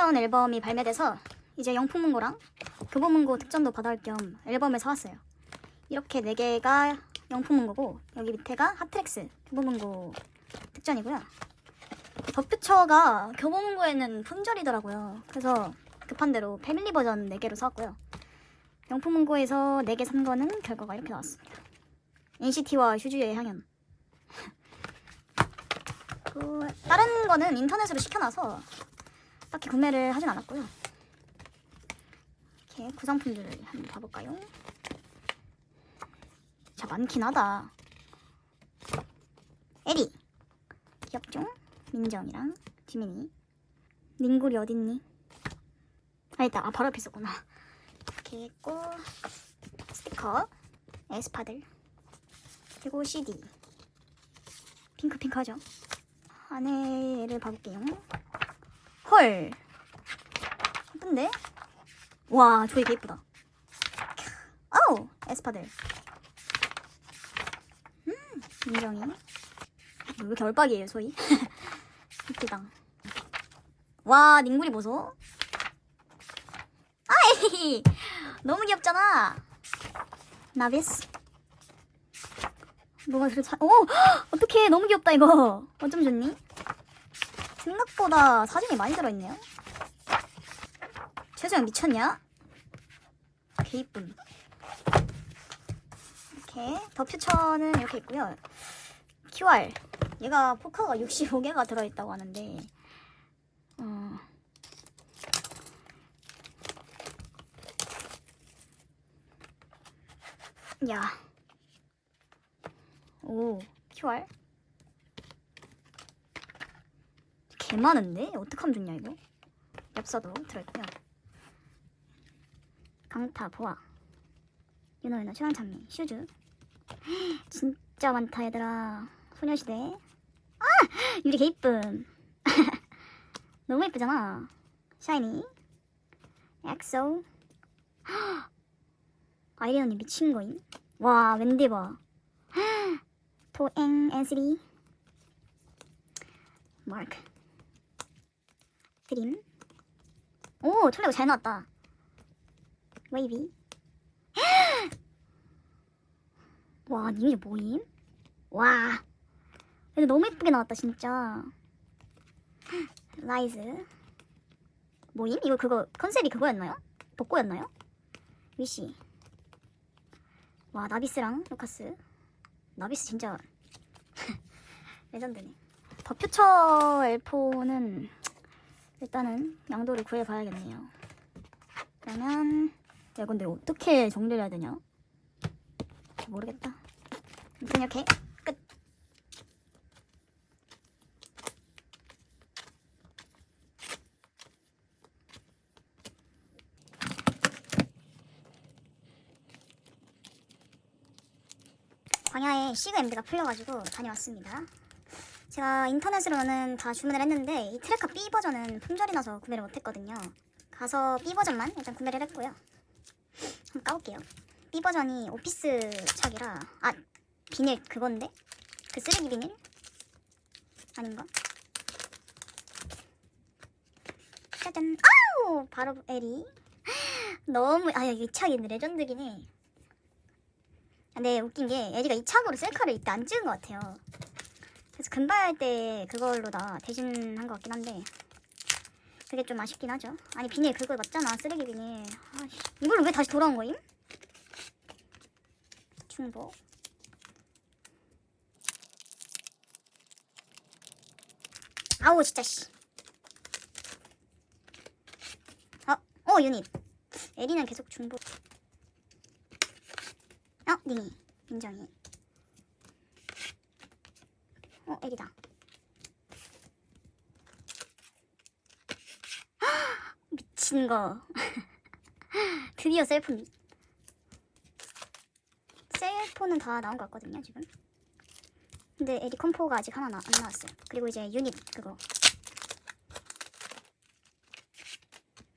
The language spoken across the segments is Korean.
인턴 앨범이 발매돼서 이제 영풍문고랑 교보문고 특전도 받아올 겸 앨범을 사왔어요. 이렇게 네 개가 영풍문고고 여기 밑에가 핫트랙스 교보문고 특전이고요. 덧표처가 교보문고에는 품절이더라고요. 그래서 급한 대로 패밀리 버전 4개로 사왔고요. 영풍문고에서 4개 산 거는 결과가 이렇게 나왔습니다. NCT와 슈즈의 향연. 그 다른 거는 인터넷으로 시켜놔서 딱히 구매를 하진 않았고요. 이렇게 구성품들을 한번 봐볼까요? 자 많긴 하다. 에리 귀엽죠? 민정이랑 지민이 닝구리 어딨니? 아 있다 아 바로 옆에 있었구나 이렇게 있고 스티커 에스파들 그리고 CD 핑크핑크하죠? 안에를 봐볼게요 헐. 예쁜데? 와 조이 개 예쁘다. 아우 에스파들. 음 민정이. 왜 이렇게 얼빡이에요 소희 이쁘다. 와 닝구리 보소. 아이 너무 귀엽잖아. 나비스. 뭐가 그렇게 사... 오! 어떡해. 너무 귀엽다 이거. 어쩜 좋니? 생각보다 사진이 많이 들어있네요 최소영 미쳤냐? 개 이쁨 이렇게 덧퓨처는 이렇게 있고요 QR 얘가 포카가 65개가 들어있다고 하는데 어... 야. 오, QR? 개 많은데? 어떡하면 좋냐, 이거? 엽서도 들어있고요. 강타, 보아. 윤호윤호, 최강찬미, 슈즈. 진짜 많다, 얘들아. 소녀시대. 아! 유리 개 이쁨. 너무 예쁘잖아. 샤이니. 엑소. 아이린 언니 미친 거임? 와 웬디 봐 토 엥 엔스리 마크 드림? 오 철레고 잘 나왔다. 웨이비. 와 님이 뭐임? 와. 근데 너무 예쁘게 나왔다 진짜. 라이즈. 뭐임? 이거 그거 컨셉이 그거였나요? 복고였나요? 위시. 와 나비스랑 루카스. 나비스 진짜 레전드네. 더퓨처 엘포는 일단은 양도를 구해봐야겠네요. 그러면 야 근데 어떻게 정리를 해야 되냐? 모르겠다. 아무튼 이렇게 끝. 광야에 시그 MD가 풀려가지고 다녀왔습니다. 제가 인터넷으로는 다 주문을 했는데 이 트레카 B 버전은 품절이 나서 구매를 못했거든요. 가서 B 버전만 일단 구매를 했고요. 한번 까볼게요. B 버전이 오피스 착이라 아 비닐 그건데 그 쓰레기 비닐 아닌가? 짜잔 아우 바로 에리 너무 아야 이 착이 레전드긴 해. 근데 웃긴 게 에리가 이 착으로 셀카를 이때 안 찍은 것 같아요. 그래서 금발 할 때 그걸로 다 대신한 것 같긴 한데 그게 좀 아쉽긴 하죠. 아니 비닐 그거 맞잖아 쓰레기 비닐. 아씨 이걸로 왜 다시 돌아온 거임? 중복. 아우 진짜 씨. 어, 어 유닛. 에리는 계속 중복. 어, 닝이. 민정이. 어. 헉, 미친 거. 드디어 미... 셀포는 다 나온 것 같거든요, 지금. 근데 에리 컴포가 아직 하나 나, 안 나왔어요. 그리고 이제 유닛 그거.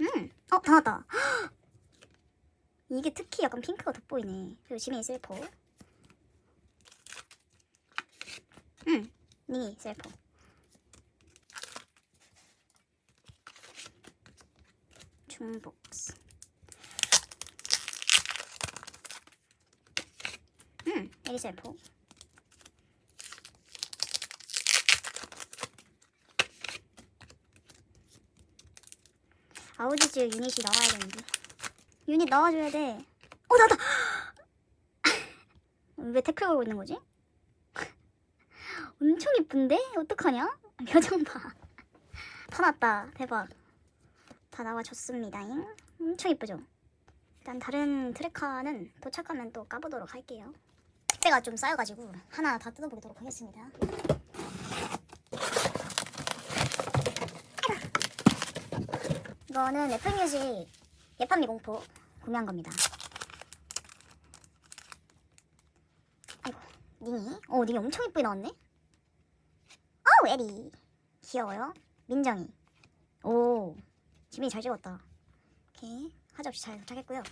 음, 어, 다 나왔다. 이게 특히 약간 핑크가 돋보이네. 그리고 지민이 셀포. 응, 니 셀포. 중복스. 음, 에리셀포. 아우디즈 유닛이 나와야 되는데. 유닛 나와줘야 돼. 어, 나다! 왜 태클 걸고 있는 거지? 엄청 이쁜데? 어떡하냐? 표정 봐. 다 났다. 대박. 다 나와줬습니다잉. 엄청 이쁘죠? 일단 다른 트레카는 도착하면 또 까보도록 할게요. 택배가 좀 쌓여가지고 하나 다 뜯어보도록 하겠습니다. 이거는 애플뮤직 예판 미 공포 구매한 겁니다. 아이고, 닝이? 어, 닝이 엄청 이쁘게 나왔네? 어우, 에리. 귀여워요. 민정이. 오, 지민이 잘 찍었다. 오케이. 하자없이 잘 도착했고요.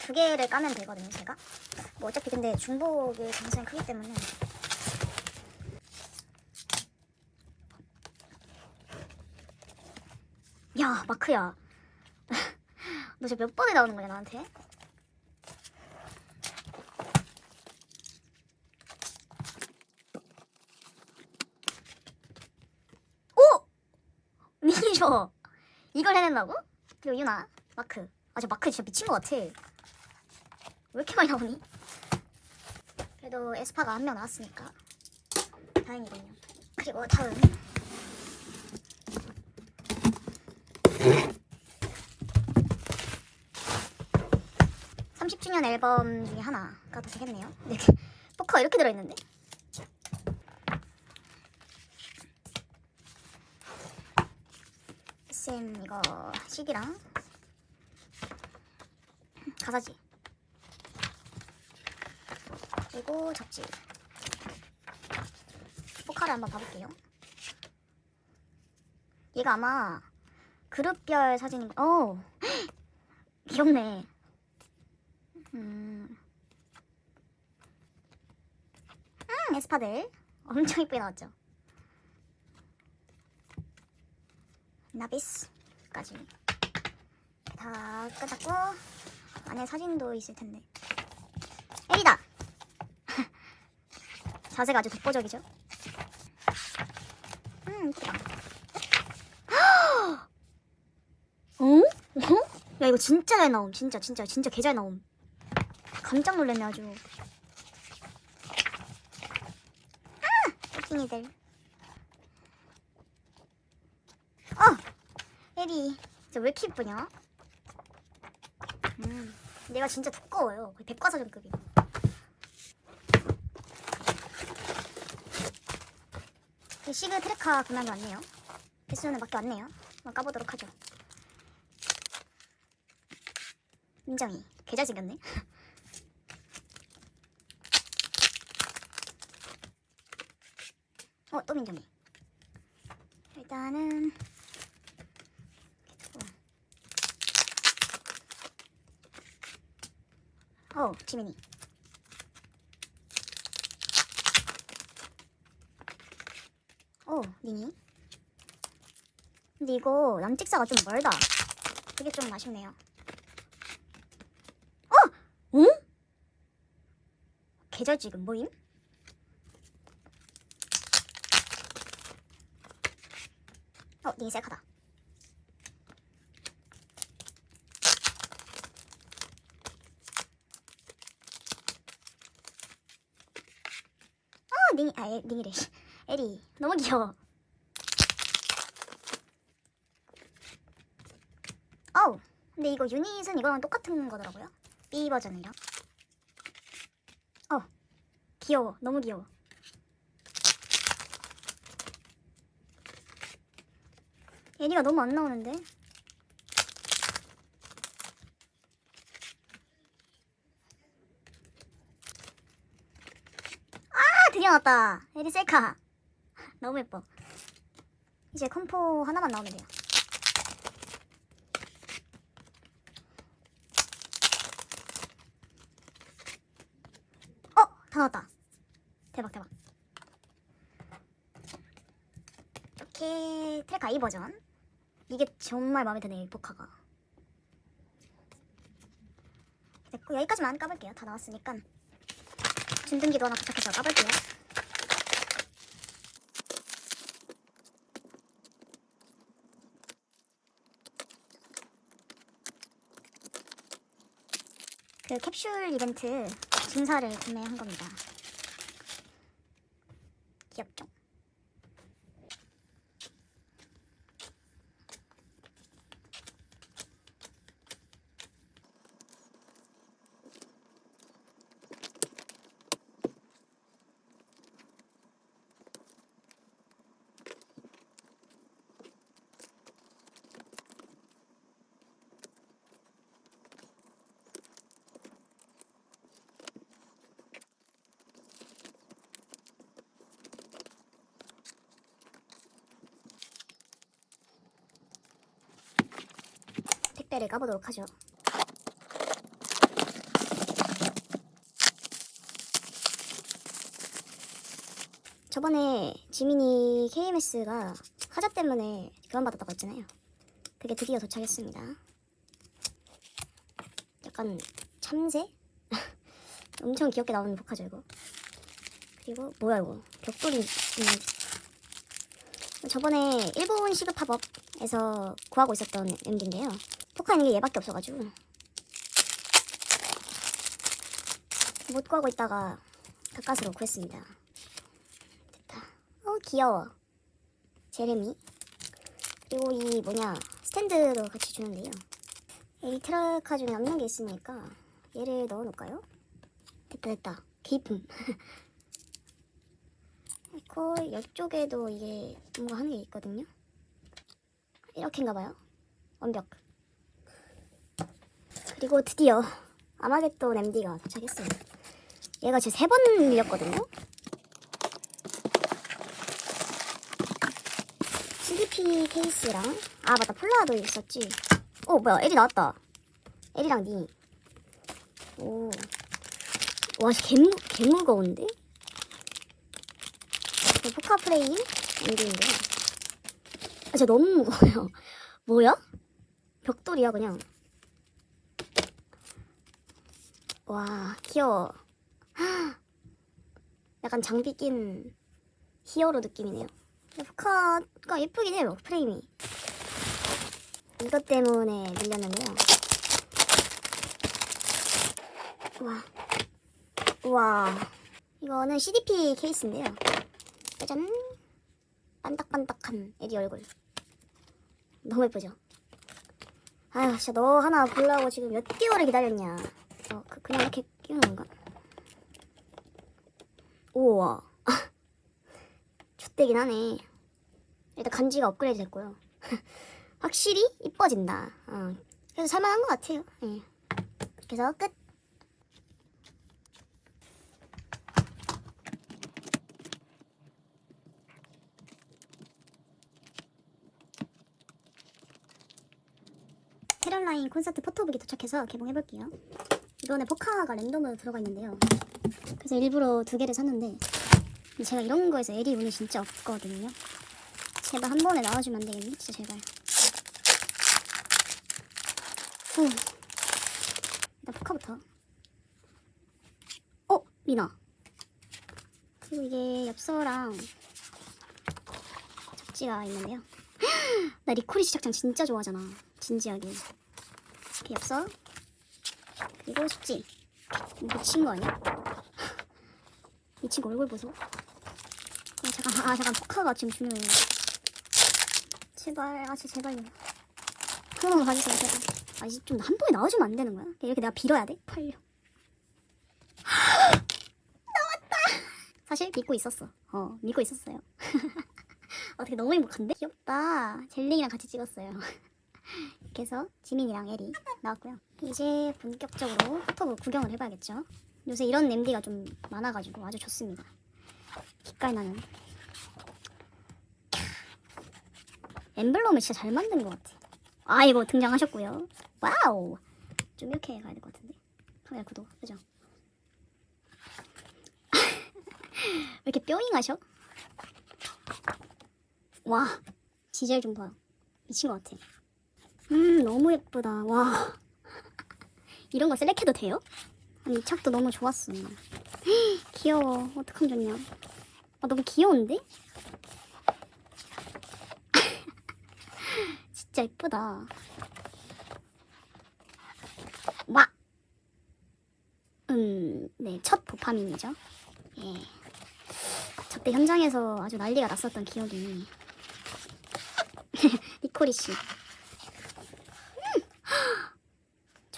두 개를 까면 되거든요, 제가. 뭐 어차피 근데 중복의 가능성이 크기 때문에. 야, 마크야. 너 지금 몇 번에 나오는 거냐, 나한테? 오! 미니쇼! 이걸 해낸다고? 그리고 유나, 마크. 아, 저 마크 진짜 미친 것 같아. 왜 이렇게 많이 나오니? 그래도 에스파가 한 명 나왔으니까 다행이군요. 그리고 다음. 30주년 앨범 중에 하나가 도착했네요. 네, 포커가 이렇게 들어있는데? SM 이거 CD랑 가사지 그리고 접지 포카를 한번 봐볼게요. 얘가 아마 그룹별 사진인 거. 어 귀엽네. 음. 음, 에스파들. 엄청 이쁘게 나왔죠? 나비스까지. 다 끝났고, 안에 사진도 있을 텐데. 에리다! 자세가 아주 독보적이죠? 음, 이쁘다. 어? 어? 야, 이거 진짜 잘 나옴. 진짜, 진짜, 진짜 개 잘 나옴. 깜짝 놀랐네 아주. 아, 웃긴이들. 어, 에리, 진짜 왜 이렇게 이쁘냐? 음, 내가 진짜 두꺼워요. 거의 백과사전급이. 이 시그 트레카 구매한 게 왔네요. 개수는 밖에 왔네요. 한번 까보도록 하죠. 민정이 개잘 생겼네. 어, 또 민정이. 일단은 이렇게 어, 지민이. 어, 닝이. 근데 이거 남직사가 좀 멀다. 그게 좀 아쉽네요. 어? 응? 계절 지금 모임? 어, 닝이 셀카다. 어, 닝이, 아, 에, 닝이래. 에리, 너무 귀여워. 어우, 근데 이거 유닛은 이거랑 똑같은 거더라고요. B 버전이랑. 어, 귀여워. 너무 귀여워. 애니가 너무 안 나오는데? 아, 드디어 나왔다. 에리 셀카. 너무 예뻐. 이제 컴포 하나만 나오면 돼요. 어, 다 나왔다. 대박, 대박. 이렇게 트랙 I 버전. 이게 정말 마음에 드네요 이 포카가 됐고 여기까지만 까볼게요 다 나왔으니까 준등기도 하나 도착해서 까볼게요 그 캡슐 이벤트 증사를 구매한 겁니다 귀엽죠? 택배를 까보도록 하죠. 저번에 지민이 KMS가 하자 때문에 교환받았다고 했잖아요. 그게 드디어 도착했습니다. 약간 참새? 엄청 귀엽게 나오는 포카죠 이거. 그리고 뭐야 이거 벽돌이 저번에 일본 시급 팝업에서 구하고 있었던 MD인데요. 포카 있는 게 얘밖에 없어가지고 못 구하고 있다가 가까스로 구했습니다. 됐다. 어 귀여워. 제레미. 그리고 이 뭐냐 스탠드도 같이 주는데요. 이 트라카 중에 남는 게 있으니까 얘를 넣어 놓을까요? 됐다 됐다. 개이품. 그리고 이쪽에도 이게 뭔가 하는 게 있거든요. 이렇게인가 봐요. 완벽. 그리고 드디어 아마겟돈 MD가 도착했어요. 얘가 지금 세번 밀렸거든요. CDP 케이스랑 아 맞다 폴라도 있었지. 어 뭐야 엘이 나왔다. 엘이랑 니. 오. 와, 개, 무, 개 무거운데? 그 포카 프레임 MD인데요. 아, 진짜 너무 무거워요. 뭐야? 벽돌이야, 그냥. 와, 귀여워. 약간 장비 낀 히어로 느낌이네요. 포카가 예쁘긴 해요, 프레임이. 이것 때문에 밀렸는데요. 와. 우와. 이거는 CDP 케이스인데요. 짜잔. 반딱반딱한 에디 얼굴. 너무 예쁘죠? 아휴, 진짜 너 하나 보려고 지금 몇 개월을 기다렸냐. 건가? 우와. 좆되긴 하네. 일단 간지가 업그레이드 됐고요. 확실히 이뻐진다. 어. 그래서 살만한 것 같아요. 예. 그래서 끝. 캐럴라인 콘서트 포토북이 도착해서 개봉해볼게요. 이번에 포카가 랜덤으로 들어가 있는데요. 그래서 일부러 두 개를 샀는데 제가 이런 거에서 애리 운이 진짜 없거든요. 제발 한 번에 나와주면 안 되겠니? 진짜 제발. 후. 일단 포카부터. 어? 미나. 그리고 이게 엽서랑 잡지가 있는데요. 나 리코리 시작장 진짜 좋아하잖아. 진지하게. 이렇게 엽서. 그리고 숙지. 미친 거 아니야? 미친 거 얼굴 보소. 아, 잠깐, 아, 잠깐, 포카가 지금 중요해요. 제발, 아, 제발요. 하나만 봐주세요, 제발. 아, 이제 좀 한 번에 나와주면 안 되는 거야? 이렇게 내가 빌어야 돼? 팔려. 나왔다! 사실 믿고 있었어. 어, 믿고 있었어요. 어떻게 너무 행복한데? 귀엽다. 젤링이랑 같이 찍었어요. 이렇게 해서 지민이랑 에리 나왔고요. 이제 본격적으로 포토북 구경을 해봐야겠죠. 요새 이런 냄비가 좀 많아가지고 아주 좋습니다. 기깔 나는. 엠블럼을 진짜 잘 만든 것 같아. 아이고 등장하셨고요. 와우. 좀 이렇게 가야 될 것 같은데. 카메라 구도 그죠? 왜 이렇게 뼈잉하셔? 와, 디젤 좀 봐. 미친 것 같아. 음 너무 예쁘다. 와 이런 거 셀렉해도 돼요? 아니 이 착도 너무 좋았어. 귀여워. 어떡하면 좋냐. 아 너무 귀여운데? 진짜 예쁘다. 와. 음, 네, 첫 도파민이죠. 예. 저때 현장에서 아주 난리가 났었던 기억이. 니코리 씨.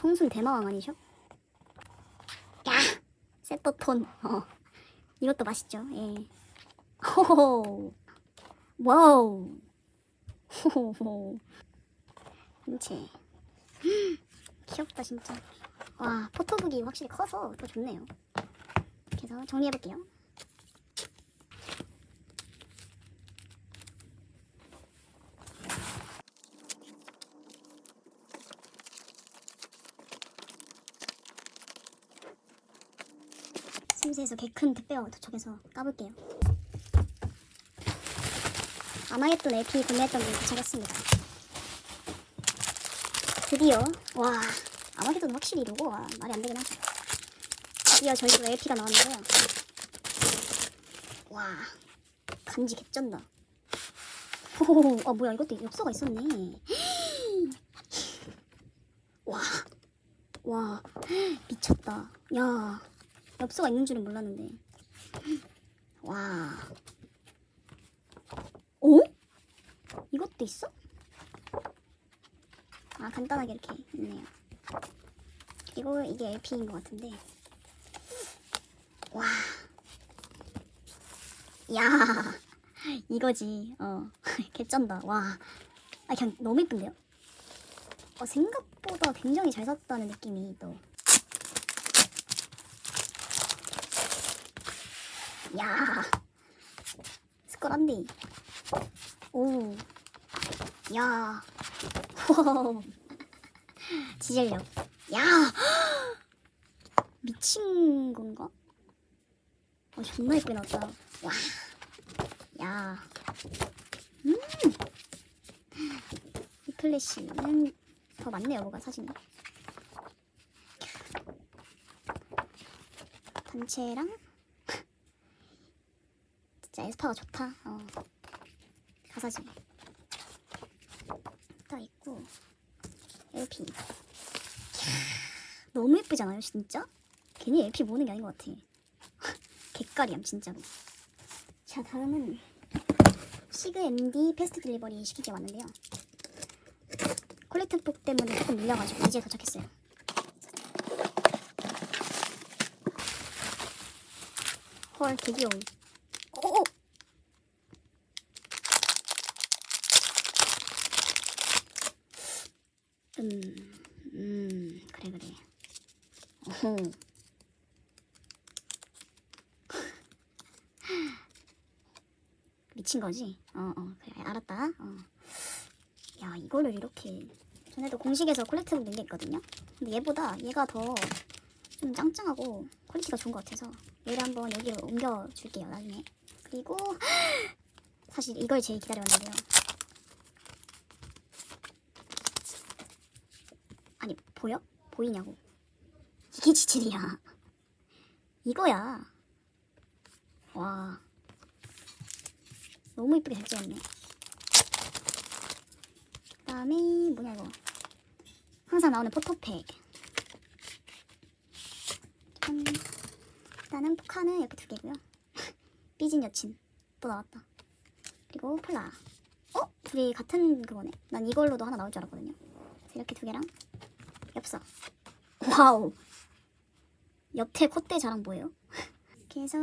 음! 청순 대마왕 아니셔? 야! 세토톤. 어. 이것도 맛있죠. 예. 호호. 와우. 호호호. 귀엽다 진짜. 와 포토북이 확실히 커서 더 좋네요. 그래서 정리해볼게요. 심세에서 개큰 택배가 도착해서 까볼게요. 아마겟돈 LP 구매했던 분 도착했습니다. 드디어 와 아마겟돈 확실히 로고가 말이 안 되긴 하죠. 드디어 저희도 LP가 나왔는데요. 와 간지 개쩐다. 호호호 아 뭐야 이것도 엽서가 있었네. 와, 와 미쳤다. 야 엽서가 있는 줄은 몰랐는데. 와. 오? 이것도 있어? 아 간단하게 이렇게 있네요. 그리고 이게 LP인 것 같은데. 와. 야. 이거지. 어. 개쩐다. 와. 아 그냥 너무 이쁜데요? 어, 생각보다 굉장히 잘 샀다는 느낌이 또. 야. 스컬한디. 오. 야. 와. 지젤력. 야. 미친 건가? 어, 존나 예쁘게 나왔다. 와. 야. 음. 이 클래시는 더 많네요, 뭐가 사진이. 단체랑 진짜 에스파가 좋다. 어. 가사지. 딱 있고 LP. 이야, 너무 예쁘잖아요, 진짜? 괜히 LP 모으는 게 아닌 것 같아. 객가리함 진짜로. 자, 다음은 시그 MD 패스트 딜리버리 시키게 왔는데요. 퀄리티북 때문에 조금 밀려가지고 이제 도착했어요. 헐, 개 귀여워. 오! 음, 음, 그래, 그래. 어허. 미친 거지? 어, 어, 그래, 알았다. 어. 야, 이거를 이렇게. 전에도 공식에서 낸게 있거든요? 근데 얘보다 얘가 더 좀 짱짱하고 퀄리티가 좋은 것 같아서 얘를 한번 여기로 옮겨줄게요, 나중에. 그리고 사실 이걸 제일 기다려왔는데요. 아니, 보여? 보이냐고. 이게 지질이야. 이거야. 와. 너무 이쁘게 잘 찍었네. 그 다음에, 뭐냐, 이거. 항상 나오는 포토팩. 짠. 일단은 포카는 이렇게 두 개고요. 삐진 여친. 또 나왔다. 그리고 폴라. 어? 둘이 같은 그거네. 난 이걸로도 하나 나올 줄 알았거든요. 이렇게 두 개랑 엽서. 와우. 옆에 콧대 자랑 뭐예요? 이렇게 해서